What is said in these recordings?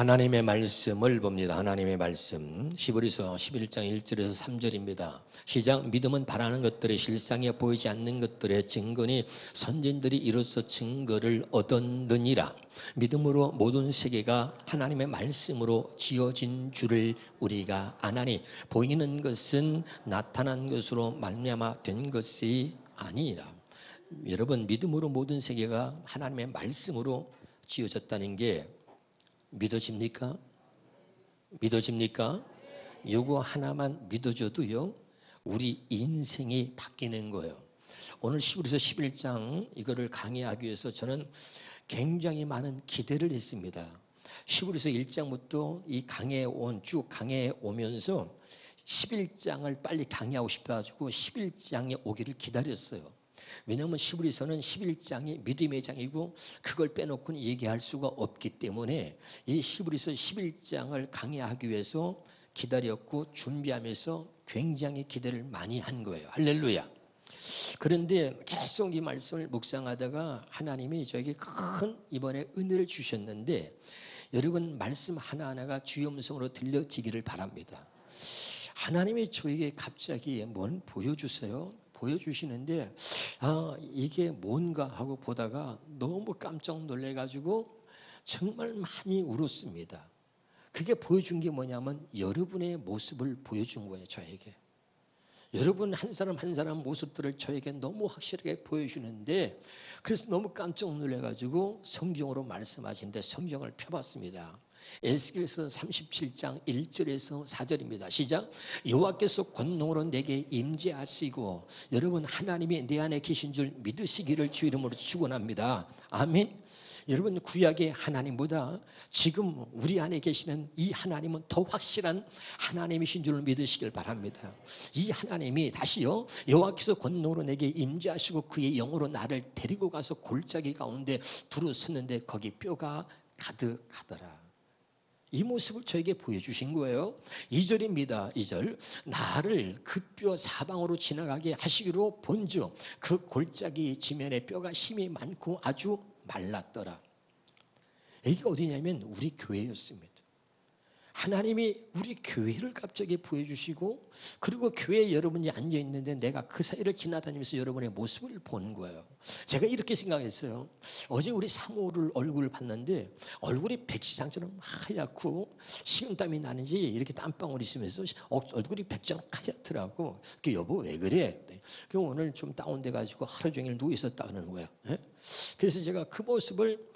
하나님의 말씀을 봅니다. 하나님의 말씀. 시브리서 11장 1절에서 3절입니다. 시작 믿음은 바라는 것들의 실상에 보이지 않는 것들의 증거니 선진들이 이로써 증거를 얻었느니라. 믿음으로 모든 세계가 하나님의 말씀으로 지어진 줄을 우리가 아나니 보이는 것은 나타난 것으로 말미암아 된 것이 아니라. 여러분 믿음으로 모든 세계가 하나님의 말씀으로 지어졌다는 게 믿어집니까? 믿어집니까? 요거 하나만 믿어줘도요, 우리 인생이 바뀌는 거예요. 오늘 시부리서 11장 이거를 강의하기 위해서 저는 굉장히 많은 기대를 했습니다. 시부리서 1장부터 이 강의에 온, 쭉 강의에 오면서 11장을 빨리 강의하고 싶어가지고 11장에 오기를 기다렸어요. 왜냐하면 시브리서는 11장이 믿음의 장이고 그걸 빼놓고는 얘기할 수가 없기 때문에 이 시브리서 11장을 강의하기 위해서 기다렸고 준비하면서 굉장히 기대를 많이 한 거예요. 할렐루야. 그런데 계속 이 말씀을 묵상하다가 하나님이 저에게 큰 이번에 은혜를 주셨는데 여러분 말씀 하나하나가 주의 음성으로 들려지기를 바랍니다. 하나님이 저에게 갑자기 뭔 보여주세요. 보여주시는데 아 이게 뭔가 하고 보다가 너무 깜짝 놀래가지고 정말 많이 울었습니다. 그게 보여준 게 뭐냐면 여러분의 모습을 보여준 거예요 저에게. 여러분 한 사람 한 사람 모습들을 저에게 너무 확실하게 보여주는데 그래서 너무 깜짝 놀래가지고 성경으로 말씀하시는데 성경을 펴봤습니다. 에스겔서 37장 1절에서 4절입니다. 시작. 여호와께서 권능으로 내게 임재하시고 여러분 하나님이 내 안에 계신 줄 믿으시기를 주 이름으로 축원합니다. 아멘. 여러분 구약의 하나님보다 지금 우리 안에 계시는 이 하나님은 더 확실한 하나님이신 줄 믿으시길 바랍니다. 이 하나님이 다시요 여호와께서 권능으로 내게 임재하시고 그의 영으로 나를 데리고 가서 골짜기 가운데 두루 섰는데 거기 뼈가 가득하더라. 이 모습을 저에게 보여주신 거예요. 2절입니다. 2절. 나를 그 뼈 사방으로 지나가게 하시기로 본즉 그 골짜기 지면에 뼈가 힘이 많고 아주 말랐더라. 여기가 어디냐면 우리 교회였습니다. 하나님이 우리 교회를 갑자기 보여주시고 그리고 교회에 여러분이 앉아 있는데 내가 그 사이를 지나다니면서 여러분의 모습을 본 거예요. 제가 이렇게 생각했어요. 어제 우리 사모를 얼굴을 봤는데 얼굴이 백시장처럼 하얗고 식은땀이 나는지 이렇게 땀방울이 있으면서 얼굴이 백장 하얗더라고. 그 여보 왜 그래? 그 오늘 좀 다운돼 가지고 하루 종일 누워 있었다 그러는 거예요. 예? 그래서 제가 그 모습을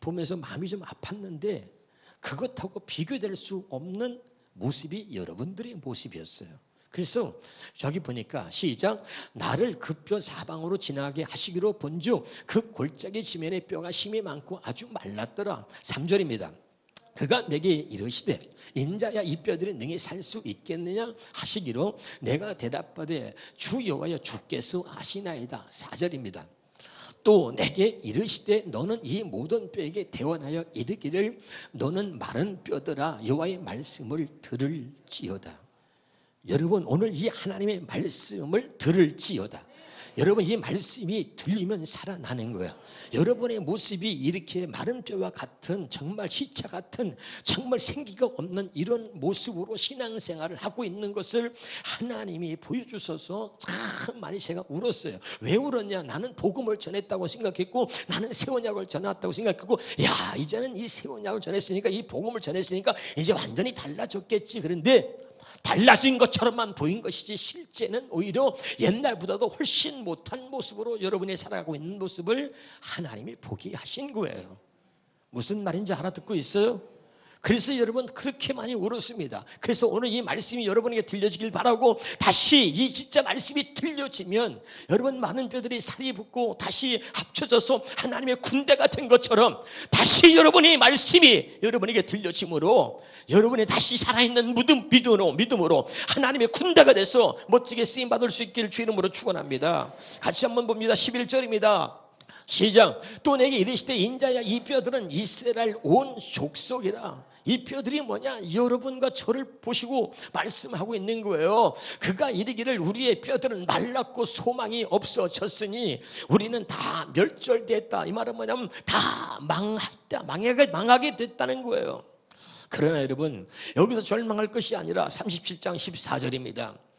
보면서 마음이 좀 아팠는데 그것하고 비교될 수 없는 모습이 여러분들의 모습이었어요. 그래서 저기 보니까 시작 나를 그뼈 사방으로 지나게 하시기로 본즉 그 골짜기 지면의 뼈가 힘이 많고 아주 말랐더라. 3절입니다. 그가 내게 이르시되 인자야 이 뼈들이 능히 살 수 있겠느냐 하시기로 내가 대답하되 주 여호와여 주께서 아시나이다. 4절입니다. 또 내게 이르시되 너는 이 모든 뼈에게 대원하여 이르기를 너는 마른 뼈더라 여호와의 말씀을 들을지어다. 여러분 오늘 이 하나님의 말씀을 들을지어다. 여러분 이 말씀이 들리면 살아나는 거야. 여러분의 모습이 이렇게 마른 뼈와 같은 정말 시차 같은 정말 생기가 없는 이런 모습으로 신앙생활을 하고 있는 것을 하나님이 보여주셔서 참 많이 제가 울었어요. 왜 울었냐? 나는 복음을 전했다고 생각했고 나는 새 언약을 전했다고 생각했고 야 이제는 이새 언약을 전했으니까 이 복음을 전했으니까 이제 완전히 달라졌겠지. 그런데 달라진 것처럼만 보인 것이지 실제는 오히려 옛날보다도 훨씬 못한 모습으로 여러분이 살아가고 있는 모습을 하나님이 보게 하신 거예요. 무슨 말인지 알아듣고 있어요? 그래서 여러분 그렇게 많이 울었습니다. 그래서 오늘 이 말씀이 여러분에게 들려지길 바라고 다시 이 진짜 말씀이 들려지면 여러분 많은 뼈들이 살이 붙고 다시 합쳐져서 하나님의 군대가 된 것처럼 다시 여러분이 말씀이 여러분에게 들려짐으로 여러분이 다시 살아있는 믿음, 믿음으로, 믿음으로 하나님의 군대가 돼서 멋지게 쓰임 받을 수 있기를 주 이름으로 축원합니다. 같이 한번 봅니다. 11절입니다. 시작 또 내게 이르시되 인자야 이 뼈들은 이스라엘 온 족속이라 이 뼈들이 뭐냐? 여러분과 저를 보시고 말씀하고 있는 거예요. 그가 이르기를 우리의 뼈들은 말랐고 소망이 없어졌으니 우리는 다 멸절됐다. 이 말은 뭐냐면 다 망했다 망하게, 망하게 됐다는 거예요. 그러나 여러분 여기서 절망할 것이 아니라 37장 14절입니다.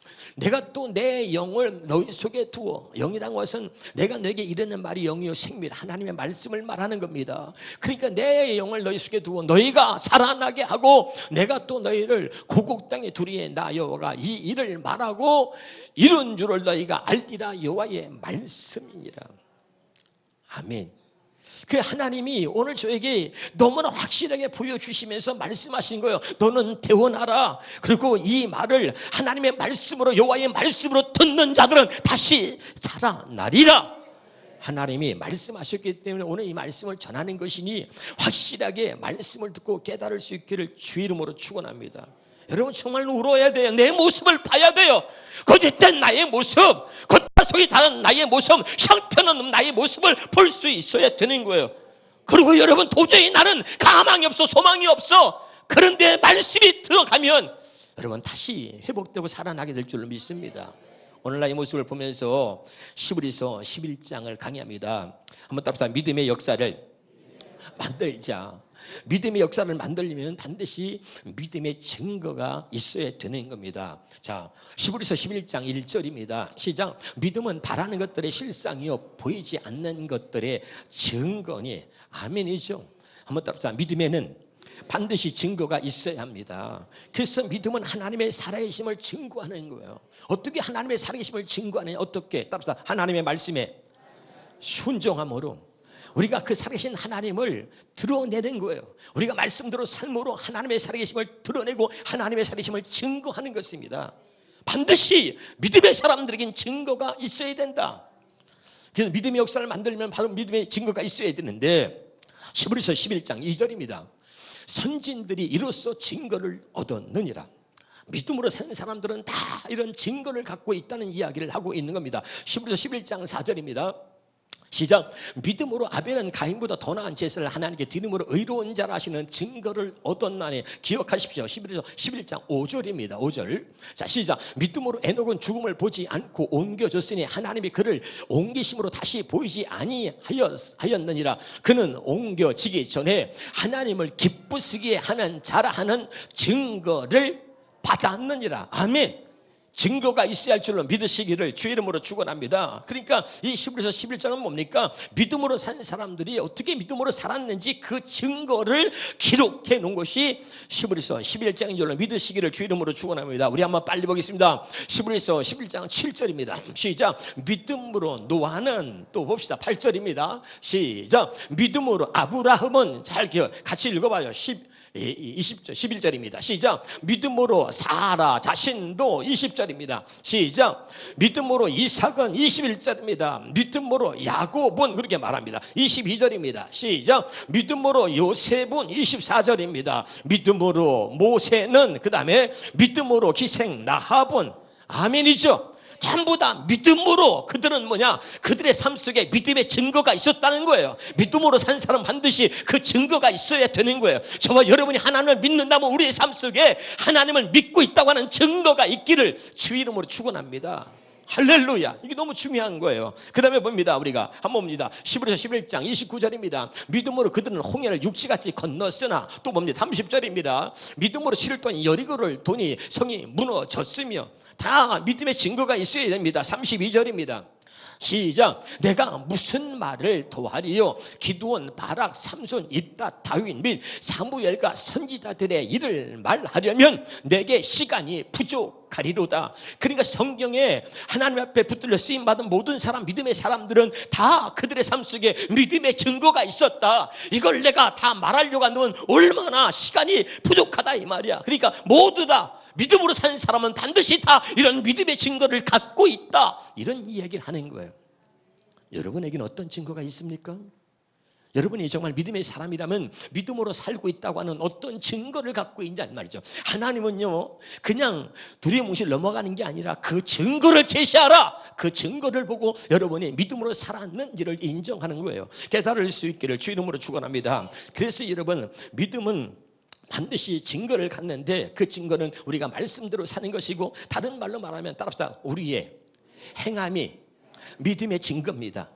내가 또 내 영을 너희 속에 두어 영이란 것은 내가 너에게 이르는 말이 영이요 생명 하나님의 말씀을 말하는 겁니다. 그러니까 내 영을 너희 속에 두어 너희가 살아나게 하고 내가 또 너희를 고국 땅에 두리에 나 여호와가 이 일을 말하고 이룬 줄을 너희가 알리라 여호와의 말씀이니라. 아멘. 그 하나님이 오늘 저에게 너무나 확실하게 보여주시면서 말씀하신 거예요. 너는 대원하라. 그리고 이 말을 하나님의 말씀으로 여호와의 말씀으로 듣는 자들은 다시 살아나리라. 하나님이 말씀하셨기 때문에 오늘 이 말씀을 전하는 것이니 확실하게 말씀을 듣고 깨달을 수 있기를 주 이름으로 축원합니다. 여러분 정말 울어야 돼요. 내 모습을 봐야 돼요. 거짓된 나의 모습, 겉바속이 다른 나의 모습, 형편없는 나의 모습을 볼 수 있어야 되는 거예요. 그리고 여러분 도저히 나는 가망이 없어, 소망이 없어. 그런데 말씀이 들어가면 여러분 다시 회복되고 살아나게 될 줄로 믿습니다. 오늘 나의 모습을 보면서 시브리서 11장을 강의합니다. 한번 따라서 믿음의 역사를 만들자. 믿음의 역사를 만들려면 반드시 믿음의 증거가 있어야 되는 겁니다. 자, 시브리서 11장 1절입니다. 시작. 믿음은 바라는 것들의 실상이요 보이지 않는 것들의 증거니 아멘이죠. 한번 따라서 믿음에는 반드시 증거가 있어야 합니다. 그래서 믿음은 하나님의 살아계심을 증거하는 거예요. 어떻게 하나님의 살아계심을 증거하느냐? 어떻게? 따라서 하나님의 말씀에 순종함으로 우리가 그 살아계신 하나님을 드러내는 거예요. 우리가 말씀대로 삶으로 하나님의 살아계심을 드러내고 하나님의 살아계심을 증거하는 것입니다. 반드시 믿음의 사람들에겐 증거가 있어야 된다. 그래서 믿음의 역사를 만들면 바로 믿음의 증거가 있어야 되는데 시브리서 11장 2절입니다. 선진들이 이로써 증거를 얻었느니라. 믿음으로 산 사람들은 다 이런 증거를 갖고 있다는 이야기를 하고 있는 겁니다. 시브리서 11장 4절입니다. 시작. 믿음으로 아벨은 가인보다 더 나은 제사를 하나님께 드림으로 의로운 자라 하시는 증거를 얻었나니 기억하십시오. 11장, 11장 5절입니다. 5절. 자, 시작. 믿음으로 에녹은 죽음을 보지 않고 옮겨졌으니 하나님이 그를 옮기심으로 다시 보이지 아니하였느니라. 그는 옮겨지기 전에 하나님을 기쁘시게 하는 자라 하는 증거를 받았느니라. 아멘. 증거가 있어야 할 줄로 믿으시기를 주 이름으로 축원합니다. 그러니까 이 시브리서 11장은 뭡니까? 믿음으로 산 사람들이 어떻게 믿음으로 살았는지 그 증거를 기록해 놓은 것이 시브리서 11장인 줄로 믿으시기를 주 이름으로 축원합니다. 우리 한번 빨리 보겠습니다. 시브리서 11장 7절입니다. 시작. 믿음으로 노아는 또 봅시다. 8절입니다. 시작. 믿음으로 아브라함은 잘 기억 같이 읽어 봐요. 10 20절, 11절입니다. 시작. 믿음으로 사라 자신도 20절입니다. 시작. 믿음으로 이삭은 21절입니다. 믿음으로 야곱은 그렇게 말합니다. 22절입니다. 시작. 믿음으로 요셉은 24절입니다. 믿음으로 모세는 그 다음에 믿음으로 기생 나합은 아멘이죠. 전부 다 믿음으로 그들은 뭐냐? 그들의 삶 속에 믿음의 증거가 있었다는 거예요. 믿음으로 산 사람 반드시 그 증거가 있어야 되는 거예요. 저와 여러분이 하나님을 믿는다면 우리의 삶 속에 하나님을 믿고 있다고 하는 증거가 있기를 주 이름으로 축원합니다. 할렐루야. 이게 너무 중요한 거예요. 그 다음에 봅니다. 우리가 한번 봅니다. 11에서 11장 29절입니다. 믿음으로 그들은 홍해를 육지같이 건넜으나 또 봅니다. 30절입니다. 믿음으로 실던 여리고를 돈이 성이 무너졌으며 다 믿음의 증거가 있어야 됩니다. 32절입니다. 시작. 내가 무슨 말을 더하리요? 기도원, 바락, 삼손, 입다, 다윗 및 사무엘과 선지자들의 일을 말하려면 내게 시간이 부족하리로다. 그러니까 성경에 하나님 앞에 붙들려 쓰임 받은 모든 사람, 믿음의 사람들은 다 그들의 삶 속에 믿음의 증거가 있었다. 이걸 내가 다 말하려고 하면 얼마나 시간이 부족하다 이 말이야. 그러니까 모두 다 믿음으로 사는 사람은 반드시 다 이런 믿음의 증거를 갖고 있다. 이런 이야기를 하는 거예요. 여러분에게는 어떤 증거가 있습니까? 여러분이 정말 믿음의 사람이라면 믿음으로 살고 있다고 하는 어떤 증거를 갖고 있냐는 말이죠. 하나님은요, 그냥 두리뭉실 넘어가는 게 아니라 그 증거를 제시하라! 그 증거를 보고 여러분이 믿음으로 살았는지를 인정하는 거예요. 깨달을 수 있기를 주 이름으로 축원합니다. 그래서 여러분, 믿음은 반드시 증거를 갖는데 그 증거는 우리가 말씀대로 사는 것이고 다른 말로 말하면 따라합시다. 우리의 행함이 믿음의 증거입니다.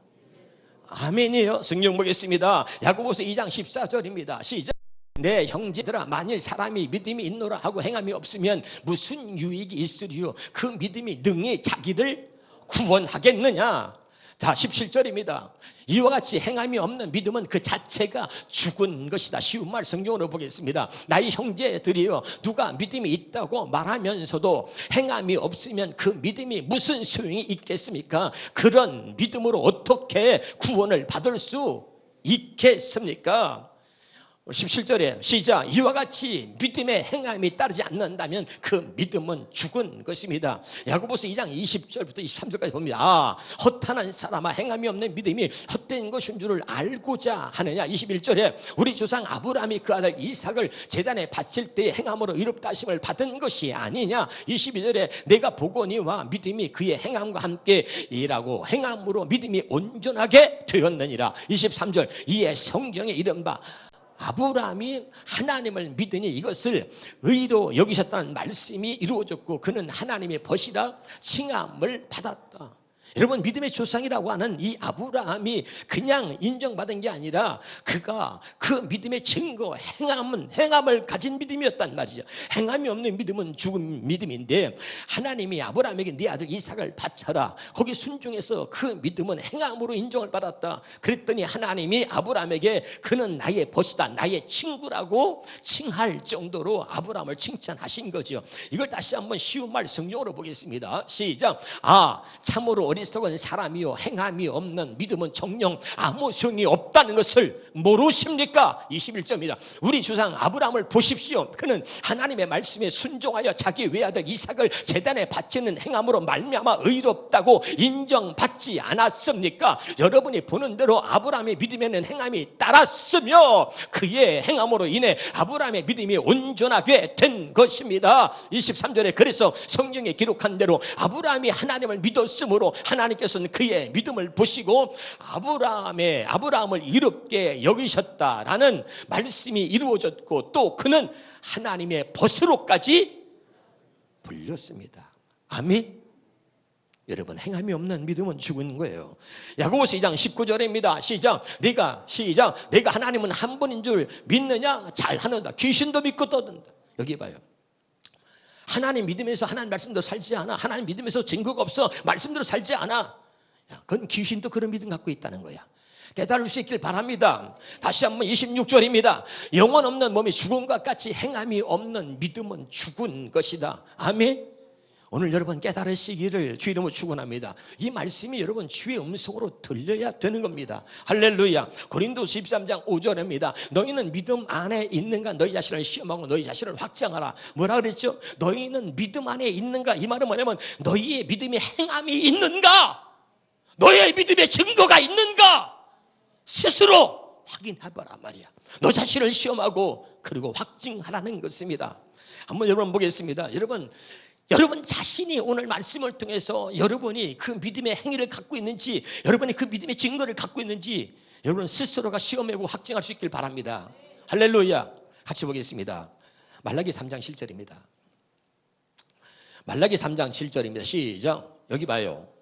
아멘이에요. 성경 보겠습니다. 야고보서 2장 14절입니다. 시작. 내 형제들아 만일 사람이 믿음이 있노라 하고 행함이 없으면 무슨 유익이 있으리요 그 믿음이 능히 자기를 구원하겠느냐 자 17절입니다. 이와 같이 행함이 없는 믿음은 그 자체가 죽은 것이다. 쉬운 말 성경으로 보겠습니다. 나의 형제들이여 누가 믿음이 있다고 말하면서도 행함이 없으면 그 믿음이 무슨 소용이 있겠습니까? 그런 믿음으로 어떻게 구원을 받을 수 있겠습니까 17절에 시작 이와 같이 믿음의 행함이 따르지 않는다면 그 믿음은 죽은 것입니다. 야고보서 2장 20절부터 23절까지 봅니다. 아, 허탄한 사람아 행함이 없는 믿음이 헛된 것인 줄을 알고자 하느냐 21절에 우리 조상 아브라함이 그 아들 이삭을 제단에 바칠 때 행함으로 의롭다 하심을 받은 것이 아니냐 22절에 내가 보거니와 믿음이 그의 행함과 함께 일하고 행함으로 믿음이 온전하게 되었느니라 23절 이에 성경에 이른바 아브라함이 하나님을 믿으니 이것을 의로 여기셨다는 말씀이 이루어졌고 그는 하나님의 벗이라 칭함을 받았다. 여러분 믿음의 조상이라고 하는 이 아브라함이 그냥 인정받은 게 아니라 그가 그 믿음의 증거 행함은 행함을 가진 믿음이었단 말이죠. 행함이 없는 믿음은 죽은 믿음인데 하나님이 아브라함에게 네 아들 이삭을 바쳐라. 거기 순종해서 그 믿음은 행함으로 인정을 받았다. 그랬더니 하나님이 아브라함에게 그는 나의 벗이다. 나의 친구라고 칭할 정도로 아브라함을 칭찬하신 거죠. 이걸 다시 한번 쉬운 말 성경으로 보겠습니다. 시작. 아 참으로 어리석은 사람이요 행함이 없는 믿음은 정령 아무 소용이 없다는 것을 모르십니까? 21점이다. 우리 주상 아브라함을 보십시오. 그는 하나님의 말씀에 순종하여 자기 외아들 이삭을 재단에 바치는 행함으로 말미암아 의롭다고 인정받지 않았습니까? 여러분이 보는 대로 아브라함의 믿음에는 행함이 따랐으며 그의 행함으로 인해 아브라함의 믿음이 온전하게 된 것입니다. 23절에 그래서 성경에 기록한 대로 아브라함이 하나님을 믿었으므로 하나님께서는 그의 믿음을 보시고 아브라함의 아브라함을 이롭게 여기셨다라는 말씀이 이루어졌고 또 그는 하나님의 벗으로까지 불렸습니다. 아멘. 여러분 행함이 없는 믿음은 죽은 거예요. 야고보서 2장 19절입니다. 시작. 네가 시작. 내가 하나님은 한 분인 줄 믿느냐? 잘 하는다. 귀신도 믿고 떠든다. 여기 봐요. 하나님 믿으면서 하나님 말씀대로 살지 않아. 하나님 믿으면서 증거가 없어. 말씀대로 살지 않아. 야, 그건 귀신도 그런 믿음 갖고 있다는 거야. 깨달을 수 있길 바랍니다. 다시 한번 26절입니다. 영혼 없는 몸이 것 같이 행함이 없는 믿음은 죽은 것이다. 아멘. 오늘 여러분 깨달으시기를 주 이름으로 축원합니다. 이 말씀이 여러분 주의 음성으로 들려야 되는 겁니다. 할렐루야. 고린도서 13장 5절입니다. 너희는 믿음 안에 있는가 너희 자신을 시험하고 너희 자신을 확장하라. 뭐라 그랬죠? 너희는 믿음 안에 있는가? 이 말은 뭐냐면 너희의 믿음이 행함이 있는가? 너희의 믿음의 증거가 있는가? 스스로 확인해봐라 말이야. 너 자신을 시험하고 그리고 확증하라는 것입니다. 한번 여러분 보겠습니다. 여러분 여러분 자신이 오늘 말씀을 통해서 여러분이 그 믿음의 행위를 갖고 있는지 여러분이 그 믿음의 증거를 갖고 있는지 여러분 스스로가 시험해보고 확증할 수 있길 바랍니다. 할렐루야. 같이 보겠습니다. 말라기 3장 7절입니다. 말라기 3장 7절입니다. 시작. 여기 봐요.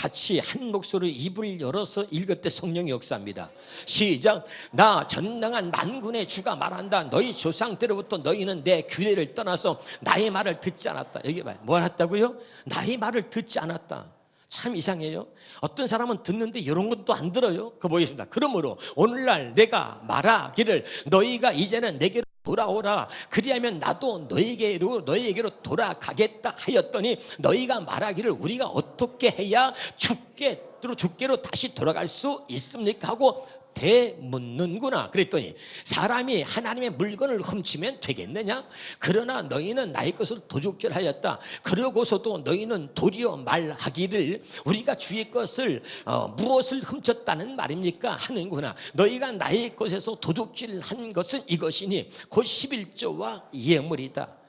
같이 한 목소리 입을 열어서 읽을 때 성령이 역사합니다. 시작. 나 전능한 만군의 주가 말한다. 너희 조상때로부터 너희는 내 규례를 떠나서 나의 말을 듣지 않았다. 여기 봐요. 뭐 했다고요? 나의 말을 듣지 않았다. 참 이상해요. 어떤 사람은 듣는데 이런 것도 안 들어요. 그거 보겠습니다. 그러므로 오늘날 내가 말하기를 너희가 이제는 내게로 돌아오라. 그리하면 나도 너희에게로 너희에게로 돌아가겠다 하였더니 너희가 말하기를 우리가 어떻게 해야 죽게 로 죽게로 다시 돌아갈 수 있습니까 하고 대묻는구나. 그랬더니 사람이 하나님의 물건을 훔치면 되겠느냐? 그러나 너희는 나의 것을 도둑질하였다. 그러고서도 너희는 도리어 말하기를 우리가 주의 것을 어, 무엇을 훔쳤다는 말입니까? 하는구나. 너희가 나의 것에서 도둑질한 것은 이것이니 곧 11조와 예물이다.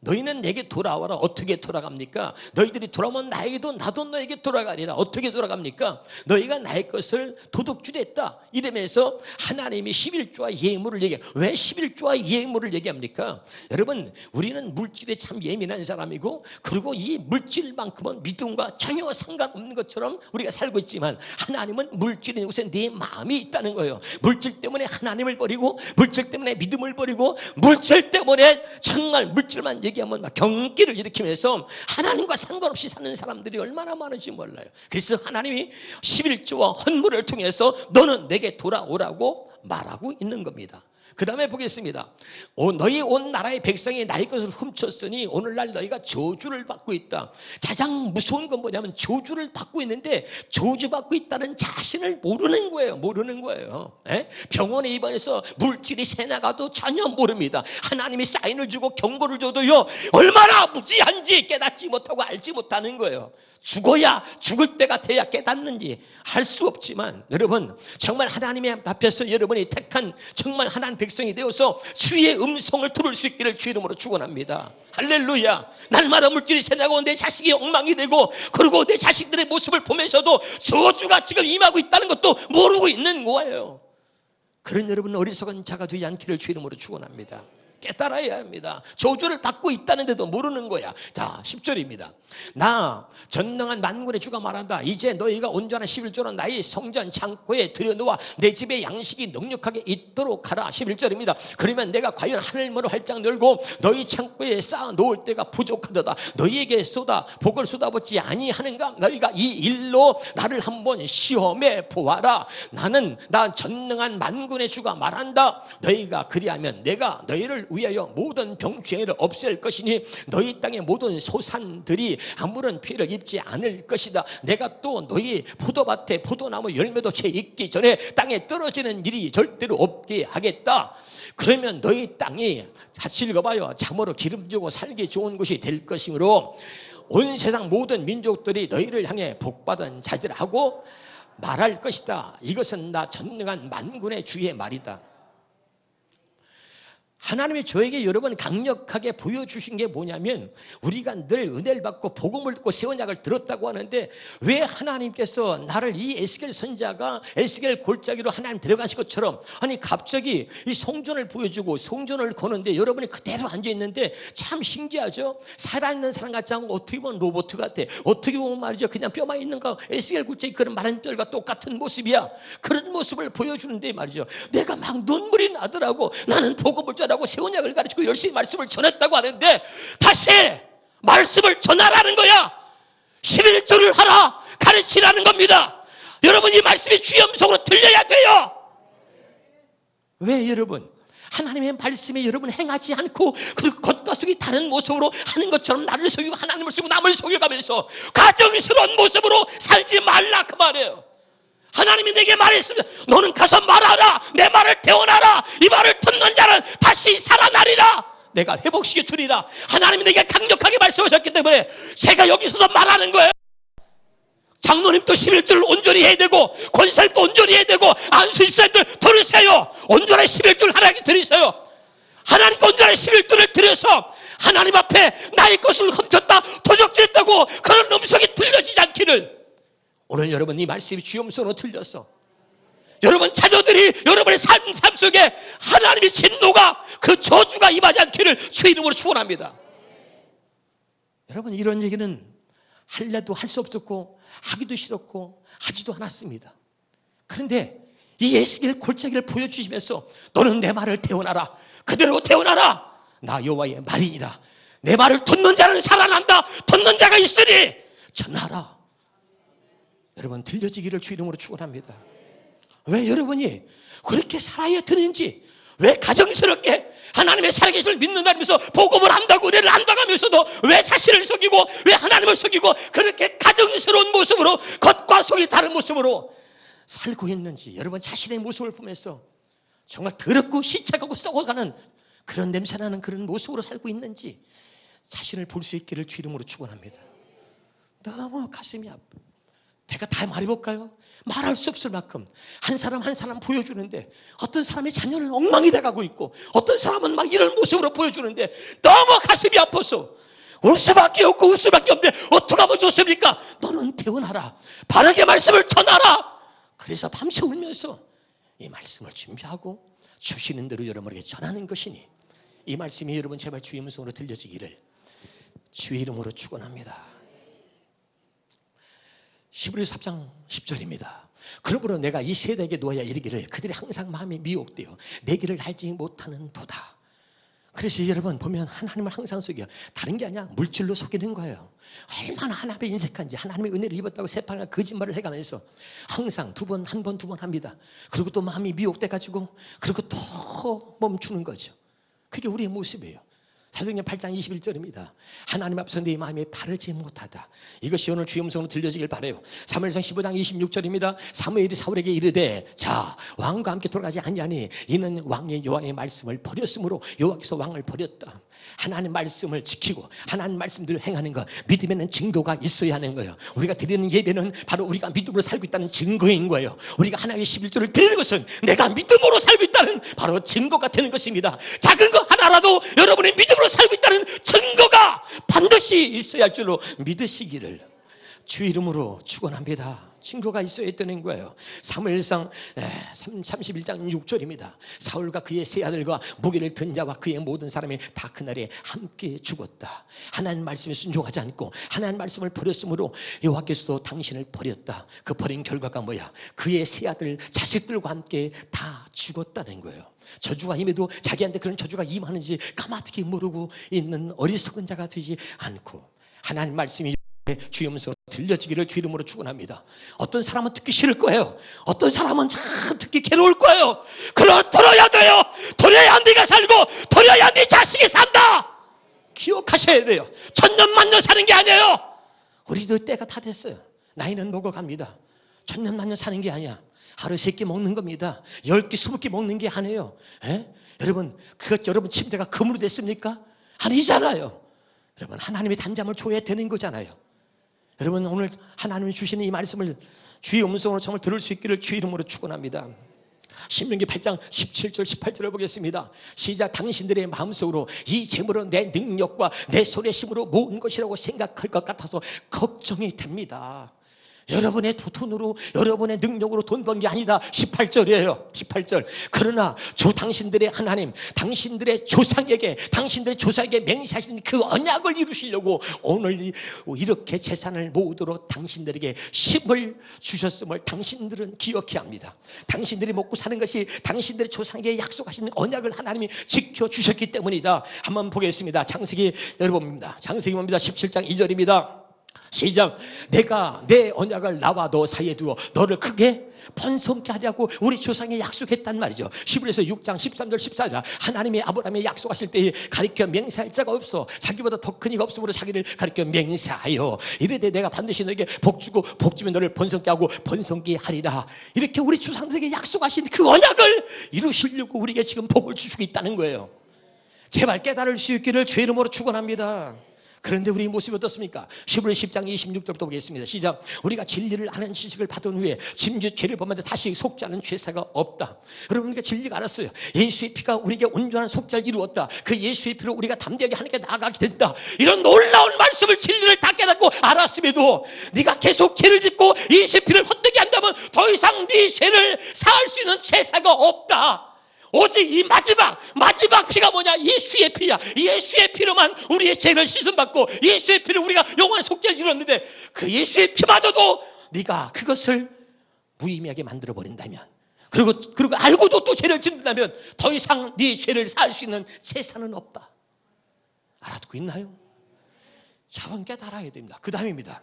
너희는 내게 돌아와라. 어떻게 돌아갑니까? 너희들이 돌아오면 나에게도 나도 너에게 돌아가리라. 어떻게 돌아갑니까? 너희가 나의 것을 도둑질했다. 이러면서 하나님이 11조와 예물을 얘기해. 왜 11조와 예물을 얘기합니까? 여러분, 우리는 물질에 참 예민한 사람이고, 그리고 이 물질만큼은 믿음과 전혀 상관없는 것처럼 우리가 살고 있지만, 하나님은 물질에 우선 네 마음이 있다는 거예요. 물질 때문에 하나님을 버리고, 물질 때문에 믿음을 버리고, 물질 때문에 정말 물질만 얘기하면 막 경기를 일으키면서 하나님과 상관없이 사는 사람들이 얼마나 많은지 몰라요. 그래서 하나님이 11조와 헌물을 통해서 너는 내게 돌아오라고 말하고 있는 겁니다. 그 다음에 보겠습니다. 오, 너희 온 나라의 백성이 나의 것을 훔쳤으니 오늘날 너희가 저주를 받고 있다. 가장 무서운 건 뭐냐면 저주를 받고 있는데 저주받고 있다는 자신을 모르는 거예요. 모르는 거예요. 에? 병원에 입원해서 물질이 새 나가도 전혀 모릅니다. 하나님이 사인을 주고 경고를 줘도요. 얼마나 무지한지 깨닫지 못하고 알지 못하는 거예요. 죽어야 죽을 때가 돼야 깨닫는지 할 수 없지만 여러분 정말 하나님의 앞에서 여러분이 택한 정말 하나님 백성이 되어서 주의 음성을 들을 수 있기를 주 이름으로 축원합니다. 할렐루야. 날마다 물질이 새나고 내 자식이 엉망이 되고 그리고 내 자식들의 모습을 보면서도 저주가 지금 임하고 있다는 것도 모르고 있는 거예요. 그런 여러분 어리석은 자가 되지 않기를 주 이름으로 축원합니다. 깨달아야 합니다. 저주를 받고 있다는데도 모르는 거야. 자, 10절입니다. 나 전능한 만군의 주가 말한다. 이제 너희가 온전한 11조로 나의 성전 창고에 들여놓아 내 집에 양식이 넉넉하게 있도록 하라. 11절입니다. 그러면 내가 과연 하늘문을 활짝 열고 너희 창고에 쌓아 놓을 때가 부족하도다. 너희에게 쏟아 복을 쏟아붓지 아니하는가? 너희가 이 일로 나를 한번 시험해 보아라. 나는 나 전능한 만군의 주가 말한다. 너희가 그리하면 내가 너희를 위하여 모든 병주해를 없앨 것이니 너희 땅의 모든 소산들이 아무런 피해를 입지 않을 것이다. 내가 또 너희 포도밭에 포도나무 열매도 채 익기 전에 땅에 떨어지는 일이 절대로 없게 하겠다. 그러면 너희 땅이 사실 읽어봐요. 참으로 기름지고 살기 좋은 곳이 될 것이므로 온 세상 모든 민족들이 너희를 향해 복받은 자들하고 말할 것이다. 이것은 나 전능한 만군의 주의 말이다. 하나님이 저에게 여러 번 강력하게 보여주신 게 뭐냐면 우리가 늘 은혜를 받고 복음을 듣고 세원약을 들었다고 하는데 왜 하나님께서 나를 이 에스겔 선자가 에스겔 골짜기로 하나님 데려가신 것처럼 아니 갑자기 이 송전을 보여주고 송전을 거는데 여러분이 그대로 앉아 있는데 참 신기하죠? 살아있는 사람 같지 않고 어떻게 보면 로봇 같아. 어떻게 보면 말이죠. 그냥 뼈만 있는 거 에스겔 골짜기 그런 마른 뼈과 똑같은 모습이야. 그런 모습을 보여주는데 말이죠. 내가 막 눈물이 나더라고. 나는 복음을 전 하고 세원약을 가르치고 열심히 말씀을 전했다고 하는데 다시 말씀을 전하라는 거야. 11조를 하라 가르치라는 겁니다. 여러분 이 말씀이 주염성으로 들려야 돼요. 왜 여러분? 하나님의 말씀에 여러분 행하지 않고 그리고 겉과 속이 다른 모습으로 하는 것처럼 나를 속이고 하나님을 속이고 남을 속여가면서 가정스러운 모습으로 살지 말라 그 말이에요 하나님이 내게 말했습니다. 너는 가서 말하라. 내 말을 태어나라. 이 말을 듣는 자는 다시 살아나리라. 내가 회복시켜 주리라. 하나님이 내게 강력하게 말씀하셨기 때문에 제가 여기 서서 말하는 거예요. 장로님도 11조를 온전히 해야 되고 권사님도 온전히 해야 되고 안수집사님들 들으세요. 온전한 11조를 하나님께 드리세요. 하나님께 온전한 11조를 드려서 하나님 앞에 나의 것을 훔쳤다 도적질했다고 그런 음성이 들려지지 않기를 오늘 여러분 이 말씀이 주염소로 들렸어. 여러분 자녀들이 여러분의 삶, 삶 속에 하나님의 진노가 그 저주가 임하지 않기를 주 이름으로 축원합니다. 여러분 이런 얘기는 할래도 할 수 없었고 하기도 싫었고 하지도 않았습니다. 그런데 이 예수길 골짜기를 보여주시면서 너는 내 말을 태어나라. 그대로 태어나라. 나 여호와의 말이니라. 내 말을 듣는 자는 살아난다. 듣는 자가 있으니 전하라. 여러분 들려지기를 주 이름으로 축원합니다. 왜 여러분이 그렇게 살아야 되는지 왜 가정스럽게 하나님의 살아계심을 믿는다면서 복음을 안다고 은혜를 안다가면서도 왜 자신을 속이고 왜 하나님을 속이고 그렇게 가정스러운 모습으로 겉과 속이 다른 모습으로 살고 있는지 여러분 자신의 모습을 보면서 정말 더럽고 시착하고 썩어가는 그런 냄새나는 그런 모습으로 살고 있는지 자신을 볼 수 있기를 주 이름으로 축원합니다. 너무 가슴이 아프. 제가 다 말해볼까요? 말할 수 없을 만큼 한 사람 한 사람 보여주는데 어떤 사람의 자녀는 엉망이 돼가고 있고 어떤 사람은 막 이런 모습으로 보여주는데 너무 가슴이 아파서 울 수밖에 없고 울 수밖에 없는데 어떻게 하면 좋습니까? 너는 태어나라 바르게 말씀을 전하라 그래서 밤새 울면서 이 말씀을 준비하고 주시는 대로 여러분에게 전하는 것이니 이 말씀이 여러분 제발 주의 음성으로 들려지기를 주의 이름으로 축원합니다. 11일 3장 10절입니다. 그러므로 내가 이 세대에게 놓아야 이르기를 그들이 항상 마음이 미혹되어 내 길을 알지 못하는 도다. 그래서 여러분 보면 하나님을 항상 속여 다른 게 아니야 물질로 속이는 거예요. 얼마나 하나님의 인색한지 하나님의 은혜를 입었다고 새파나 거짓말을 해가면서 항상 두 번 한 번 두 번 합니다. 그리고 또 마음이 미혹돼 가지고 그리고 또 멈추는 거죠. 그게 우리의 모습이에요. 사도행전 8장 21절입니다. 하나님 앞서 내 마음이 바르지 못하다. 이것이 오늘 주의 음성으로 들려지길 바래요. 사무엘상 15장 26절입니다. 사무엘이 사울에게 이르되 자 왕과 함께 돌아가지 아니하니 이는 왕의 여호와의 말씀을 버렸으므로 여호와께서 왕을 버렸다. 하나님 말씀을 지키고 하나님 말씀대로 행하는 것 믿음에는 증거가 있어야 하는 거예요. 우리가 드리는 예배는 바로 우리가 믿음으로 살고 있다는 증거인 거예요. 우리가 하나님의 11조를 드리는 것은 내가 믿음으로 살고 있다는 바로 증거가 되는 것입니다. 작은 것 하나라도 여러분의 믿음으로 살고 있다는 증거가 반드시 있어야 할 줄로 믿으시기를 주 이름으로 축원합니다. 증거가 있어야 했다는 거예요. 사무엘상 31장 6절입니다. 사울과 그의 세 아들과 무기를 든 자와 그의 모든 사람이 다 그날에 함께 죽었다. 하나님 말씀에 순종하지 않고 하나님 말씀을 버렸으므로 여호와께서도 당신을 버렸다. 그 버린 결과가 뭐야? 그의 세 아들 자식들과 함께 다 죽었다는 거예요. 저주가 임해도 자기한테 그런 저주가 임하는지 까마득히 모르고 있는 어리석은 자가 되지 않고 하나님 말씀이 주의 음성 들려지기를 주 이름으로 축원합니다. 어떤 사람은 듣기 싫을 거예요. 어떤 사람은 참 듣기 괴로울 거예요. 그러 들어야 돼요. 들어야 네가 살고 들어야 네 자식이 산다. 기억하셔야 돼요. 천년 만년 사는 게 아니에요. 우리도 때가 다 됐어요. 나이는 먹어갑니다. 천년 만년 사는 게 아니야. 하루 세 끼 먹는 겁니다. 열 끼, 스무 끼 먹는 게 아니에요. 에? 여러분, 그것 여러분 침대가 금으로 됐습니까? 아니잖아요. 여러분, 하나님의 단잠을 줘야 되는 거잖아요. 여러분 오늘 하나님이 주시는 이 말씀을 주의 음성으로 정말 들을 수 있기를 주의 이름으로 축원합니다. 신명기 8장 17절 18절을 보겠습니다. 시작 당신들의 마음속으로 이 재물은 내 능력과 내 손의 힘으로 모은 것이라고 생각할 것 같아서 걱정이 됩니다. 여러분의 돈으로 여러분의 능력으로 돈 번 게 아니다. 18절이에요. 18절. 그러나 주 당신들의 하나님, 당신들의 조상에게 당신들의 조상에게 맹세하신 그 언약을 이루시려고 오늘 이렇게 재산을 모으도록 당신들에게 힘을 주셨음을 당신들은 기억해야 합니다. 당신들이 먹고 사는 것이 당신들의 조상에게 약속하신 언약을 하나님이 지켜 주셨기 때문이다. 한번 보겠습니다. 창세기 여러분입니다. 창세기 봅니다. 17장 2절입니다. 시작. 내가 내 언약을 나와 너 사이에 두어 너를 크게 번성케 하려고 우리 조상에 약속했단 말이죠. 시브에서 6장 13절 14절 하나님의 아브라함에 약속하실 때에 가리켜 맹세할 자가 없어 자기보다 더 큰 이가 없으므로 자기를 가리켜 맹세하여 이르되 내가 반드시 너에게 복 주고 복 주면 너를 번성케 하고 번성케 하리라. 이렇게 우리 조상들에게 약속하신 그 언약을 이루시려고 우리에게 지금 복을 주시고 있다는 거예요. 제발 깨달을 수 있기를 죄 이름으로 축원합니다. 그런데 우리 모습이 어떻습니까? 11월 10장 26절부터 보겠습니다. 시작. 우리가 진리를 아는 지식을 받은 후에 짐짓 죄를 범하는데 다시 속지 않은 죄사가 없다. 여러분 우리가 진리가 알았어요. 예수의 피가 우리에게 온전한 속죄를 이루었다. 그 예수의 피로 우리가 담대하게 하나님께 나아가게 된다. 이런 놀라운 말씀을 진리를 다 깨닫고 알았음에도 네가 계속 죄를 짓고 예수의 피를 헛되게 한다면 더 이상 네 죄를 사할 수 있는 제사가 없다. 오직 이 마지막 마지막 피가 뭐냐? 예수의 피야. 예수의 피로만 우리의 죄를 씻음 받고 예수의 피로 우리가 영원한 속죄를 이뤘는데 그 예수의 피마저도 네가 그것을 무의미하게 만들어 버린다면 그리고 그리고 알고도 또 죄를 짓는다면 더 이상 네 죄를 살 수 있는 재산은 없다. 알아듣고 있나요? 자원 깨달아야 됩니다. 그 다음입니다.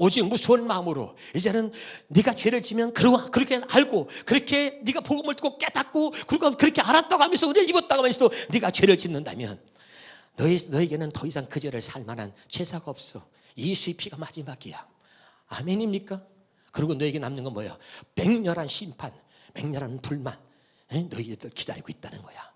오직 무서운 마음으로 이제는 네가 죄를 지면 그렇게 알고 그렇게 네가 복음을 듣고 깨닫고 그리고 그렇게 알았다고 하면서 은혜를 입었다고 하면서도 네가 죄를 짓는다면 너희, 너에게는 더 이상 그 죄를 살 만한 제사가 없어 예수의 피가 마지막이야 아멘입니까? 그리고 너에게 남는 건 뭐야? 맹렬한 심판 맹렬한 불만 너희들 기다리고 있다는 거야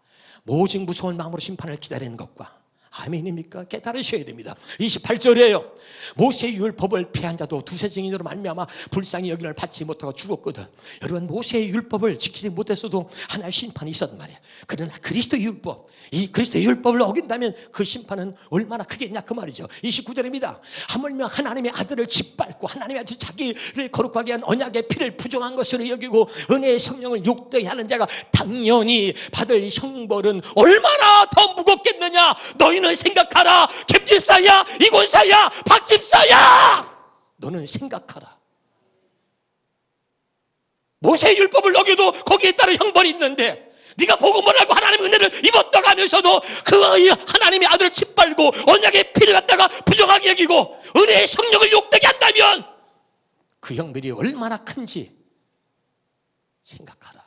오직 무서운 마음으로 심판을 기다리는 것과 아멘입니까? 깨달으셔야 됩니다. 28절이에요. 모세의 율법을 피한 자도 두세 증인으로 말미암아 불쌍히 여기를 받지 못하고 죽었거든. 여러분 모세의 율법을 지키지 못했어도 하나의 심판이 있었단 말이야. 그러나 그리스도 율법, 이 그리스도 율법을 어긴다면 그 심판은 얼마나 크겠냐 그 말이죠. 29절입니다. 하물며 하나님의 아들을 짓밟고 하나님의 아들 자기를 거룩하게 한 언약의 피를 부정한 것으로 여기고 은혜의 성령을 욕되게 하는 자가 당연히 받을 형벌은 얼마나 더 무겁겠느냐 너희는 생각하라 김집사야 이곤사야 박집사야 너는 생각하라 모세의 율법을 어겨도 거기에 따른 형벌이 있는데 네가 복음을 알고 하나님의 은혜를 입었다 가면서도 그 하나님의 아들을 짓밟고 언약의 피를 갖다가 부정하게 여기고 은혜의 성령을 욕되게 한다면 그 형벌이 얼마나 큰지 생각하라.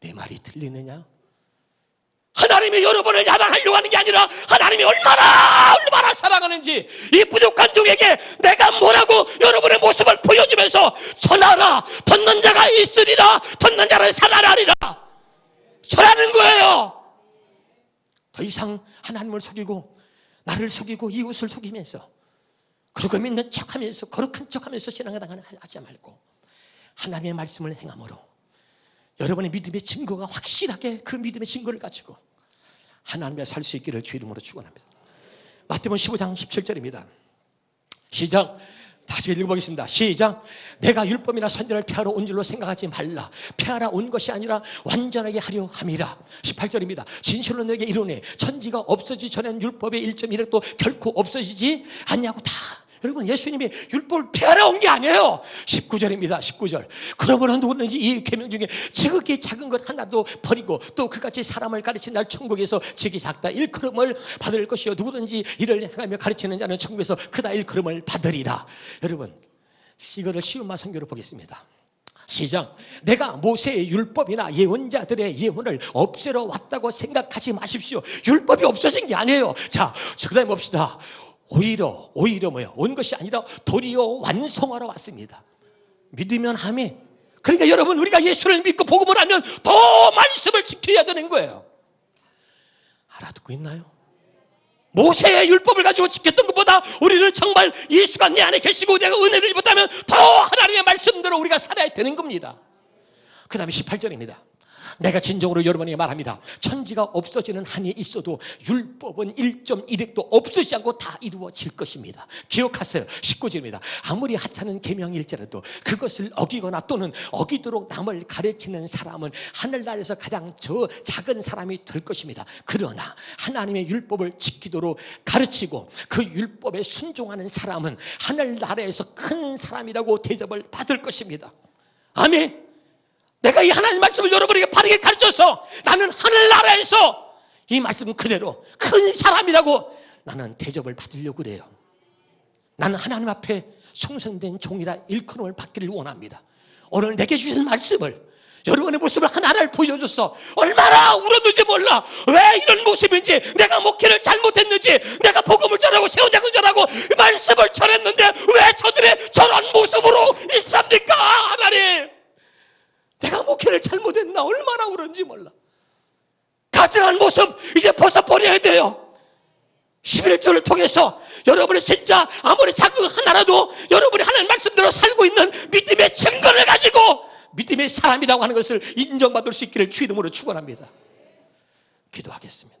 내 말이 들리느냐? 하나님이 여러분을 야단하려고 하는 게 아니라 하나님이 얼마나 얼마나 사랑하는지 이 부족한 종에게 내가 뭐라고 여러분의 모습을 보여주면서 전하라. 덧는 자가 있으리라. 덧는 자를 살아나리라. 전하는 거예요. 더 이상 하나님을 속이고 나를 속이고 이웃을 속이면서 그러고 믿는 척하면서 거룩한 척하면서 신앙을 하지 말고 하나님의 말씀을 행함으로 여러분의 믿음의 증거가 확실하게 그 믿음의 증거를 가지고 하나님의 살 수 있기를 주 이름으로 축원합니다. 마태복음 15장 17절입니다. 시작. 다시 읽어보겠습니다. 시작. 내가 율법이나 선지를 폐하러 온 줄로 생각하지 말라. 폐하러 온 것이 아니라 완전하게 하려 함이라. 18절입니다. 진실로 내게 이르네. 천지가 없어지기 전엔 율법의 1.1획도 결코 없어지지 않냐고 다 여러분 예수님이 율법을 폐하러 온 게 아니에요. 19절입니다. 19절. 그러므로 누구든지 이 계명 중에 지극히 작은 것 하나도 버리고 또 그같이 사람을 가르친 날 천국에서 지극히 작다 일컬음을 받을 것이요 누구든지 이를 행하며 가르치는 자는 천국에서 크다 일컬음을 받으리라. 여러분 이거를 쉬운말 성교로 보겠습니다. 시작. 내가 모세의 율법이나 예언자들의 예언을 없애러 왔다고 생각하지 마십시오. 율법이 없어진 게 아니에요. 자, 그 다음에 봅시다. 오히려 오히려 뭐야 온 것이 아니라 도리어 완성하러 왔습니다. 믿으면 하면 그러니까 여러분 우리가 예수를 믿고 복음을 하면 더 말씀을 지켜야 되는 거예요. 알아듣고 있나요? 모세의 율법을 가지고 지켰던 것보다 우리는 정말 예수가 내 안에 계시고 내가 은혜를 입었다면 더 하나님의 말씀대로 우리가 살아야 되는 겁니다. 그 다음에 18절입니다. 내가 진정으로 여러분에게 말합니다. 천지가 없어지는 한이 있어도 율법은 1.1획도 없어지지 않고 다 이루어질 것입니다. 기억하세요. 19절입니다. 아무리 하찮은 계명일지라도 그것을 어기거나 또는 어기도록 남을 가르치는 사람은 하늘나라에서 가장 저 작은 사람이 될 것입니다. 그러나 하나님의 율법을 지키도록 가르치고 그 율법에 순종하는 사람은 하늘나라에서 큰 사람이라고 대접을 받을 것입니다. 아멘. 내가 이 하나님 말씀을 여러분에게 바르게 가르쳐서 나는 하늘나라에서 이 말씀 그대로 큰 사람이라고 나는 대접을 받으려고 그래요. 나는 하나님 앞에 송생된 종이라 일컬음을 받기를 원합니다. 오늘 내게 주신 말씀을 여러분의 모습을 하나하나 보여줬어. 얼마나 울었는지 몰라. 왜 이런 모습인지, 내가 목회를 잘못했는지, 내가 복음을 전하고 세운장을 전하고 말씀을 전했는데 왜 저들의 저런 모습으로 있습니까? 하나님. 내가 목회를 잘못했나 얼마나 울었는지 몰라. 가증한 모습 이제 벗어버려야 돼요. 11조를 통해서 여러분이 진짜 아무리 거 하나라도 여러분이 하나님 말씀대로 살고 있는 믿음의 증거를 가지고 믿음의 사람이라고 하는 것을 인정받을 수 있기를 주 이름으로 축원합니다. 기도하겠습니다.